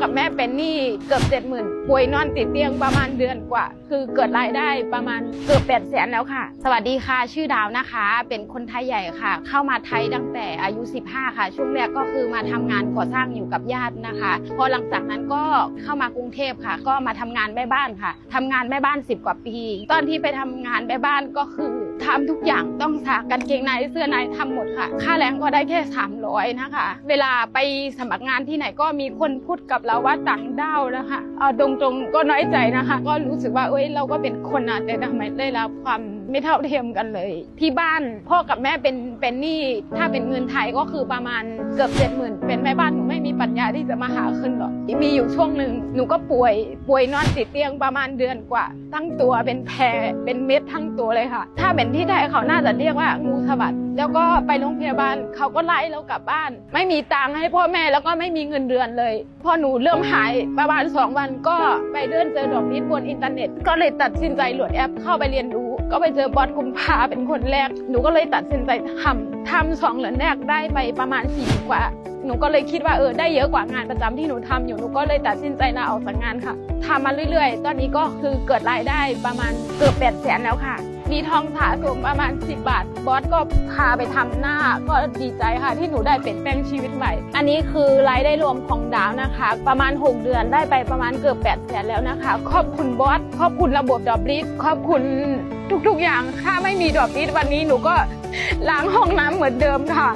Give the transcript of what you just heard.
กับแม่เป็นหนี้เกือบเจ็ดหมื่นป่วยนอนติดเตียงประมาณเดือนกว่า คือเกิดรายได้ประมาณเกือบแปดแสนแล้วค่ะ สวัสดีค่ะ ชื่อดาวนะคะ เป็นคนไทยใหญ่ค่ะ เข้ามาไทยตั้งแต่อายุ 15 ค่ะ ช่วงแรกก็คือมาทำงานก่อสร้างอยู่กับญาตินะคะ พอหลังจากนั้นก็เข้ามากรุงเทพค่ะ ก็มาทำงานแม่บ้านค่ะทำงานแม่บ้าน 10 กว่าปี ตอนที่ไปทำงานแม่บ้านก็คือทำทุกอย่างต้องสากกางเกงในเสื้อในทำหมดค่ะ ค่าแรงก็ได้แค่300นะคะ เวลาไปสมัครงานที่ไหนก็มีคนพูดกับเราว่าต่างด้าวนะคะเอาตรงๆก็น้อยใจนะคะ ก็รู้สึกว่าเอ้ยเราก็เป็นคนนะแต่ทำไมได้รับความไม่เท่าเทียมกันเลย ที่บ้านพ่อกับแม่เป็นเป็นหนี้ถ้าเป็นเงินไทยก็คือประมาณเกือบเจ็ดหมื่นเป็นแม่บ้านหนูไม่มีปัญญาที่จะมาหาขึ้นหรอกมีอยู่ช่วงหนึ่งหนูก็ป่วยป่วยนอนติดเตียงประมาณเดือนกว่าทั้งตัวเป็นแผลเป็นเม็ดทั้งตัวเลยค่ะ ถ้าเป็นที่ไทยเขาน่าจะเรียกว่างูสวัสดแล้วก็ไปโรงพยาบาลเขาก็ไล่เรากลับบ้าน ไม่มีตังค์ให้พ่อแม่แล้วก็ไม่มีเงินเดือนเลยพอหนูเริ่มหายประมาณสองวันก็ไปเดินเจอดอกนิดบนอินเทอร์เน็ต ก็เลยตัดสินใจโหลดแอปเข้าไปเรียนรู้ ก็ไปเจอบอสกุมภาเป็นคนแรก หนูก็เลยตัดสินใจทำทำสองเหรียญแรกได้ไปประมาณสี่กว่า หนูก็เลยคิดว่าเออได้เยอะกว่างานประจำที่หนูทำอยู่หนูก็เลยตัดสินใจลาออกจากงานค่ะทำมาเรื่อยๆ ตอนนี้ก็คือเกิดรายได้ประมาณเกือบแปดแสนแล้วค่ะ มีทองสะสมประมาณ 10 บาท บอสก็พาไปทำหน้าก็ดีใจค่ะ ที่หนูได้เปลี่ยนแปลงชีวิตใหม่ อันนี้คือรายได้รวมของดาวนะคะ ประมาณ 6 เดือนได้ไปประมาณเกือบ8แสนแล้วนะคะ ขอบคุณบอสขอบคุณระบบดอบลิสขอบคุณทุกๆอย่างถ้าไม่มีดอบลิสวันนี้หนูก็ล้างห้องน้ำเหมือนเดิมค่ะ